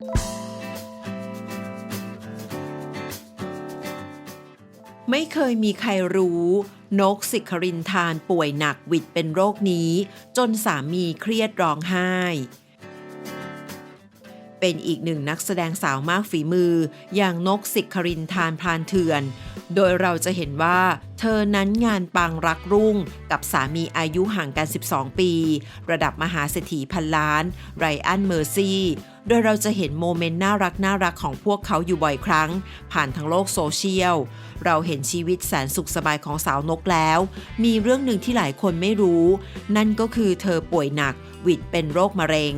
ไม่เคยมีใครรู้ นกสิครินทานป่วยหนักวิดเป็นโรคนี้ จนสามีเครียดร้องไห้ เป็นอีกหนึ่งนักแสดงสาวมากฝีมือ อย่างนกสิครินทานพานเถื่อน โดยเราจะเห็นว่า เธอนั้นงานปังรักรุ่ง กับสามีอายุห่างกัน 12 ปี ระดับมหาเศรษฐีพันล้าน ไรอันเมอร์ซี่ โดยเราจะเห็นโมเมนต์น่ารักน่ารักของพวกเขาอยู่บ่อยครั้ง ผ่านทางโลกโซเชียล เราเห็นชีวิตแสนสุขสบายของสาวนกแล้ว มีเรื่องหนึ่งที่หลายคนไม่รู้ นั่นก็คือเธอป่วยหนักวิดเป็นโรคมะเร็ง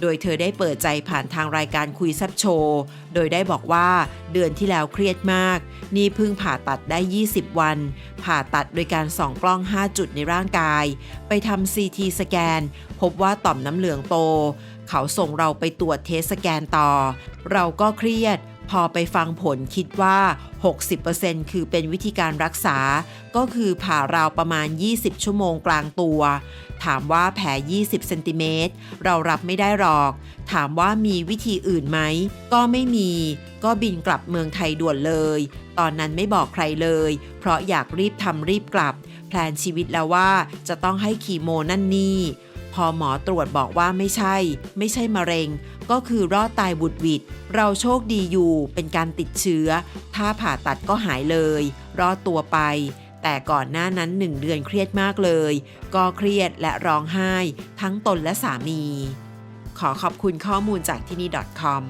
โดยเธอได้เปิดใจผ่านทางรายการคุยแซบโชว์ โดยได้บอกว่าเดือนที่แล้วเครียดมาก นี่เพิ่งผ่าตัดได้ 20 วัน ผ่าตัดโดยการส่องกล้อง 5 จุดในร่างกาย ไปทำซีทีสแกน พบว่าต่อมน้ำเหลืองโต เขาส่งเราไปตรวจเทสสแกนต่อ เราก็เครียด พอไปฟังผลคิดว่า 60%คือเป็นวิธีการรักษา ก็คือผ่าราวประมาณ 20 ชั่วโมงกลางตัว ถามว่าแผล 20 เซนติเมตรเรารับไม่ได้หรอก ถามว่ามีวิธีอื่นไหม ก็ไม่มี ก็บินกลับเมืองไทยด่วนเลย ตอนนั้นไม่บอกใครเลย เพราะอยากรีบทำรีบกลับ แพลนชีวิตแล้วว่าจะต้องให้คีโมนั่นนี่ พอหมอตรวจบอกว่าไม่ใช่ ไม่ใช่มะเร็ง ก็คือรอดตายบุดวิดเราโชคดีอยู่เป็นการติดเชื้อ ถ้าผ่าตัดก็หายเลย รอดตัวไป แต่ก่อนหน้านั้นหนึ่งเดือนเครียดมากเลย ก็เครียดและร้องไห้ ทั้งตนและสามี ขอขอบคุณข้อมูลจากที่นี่ .com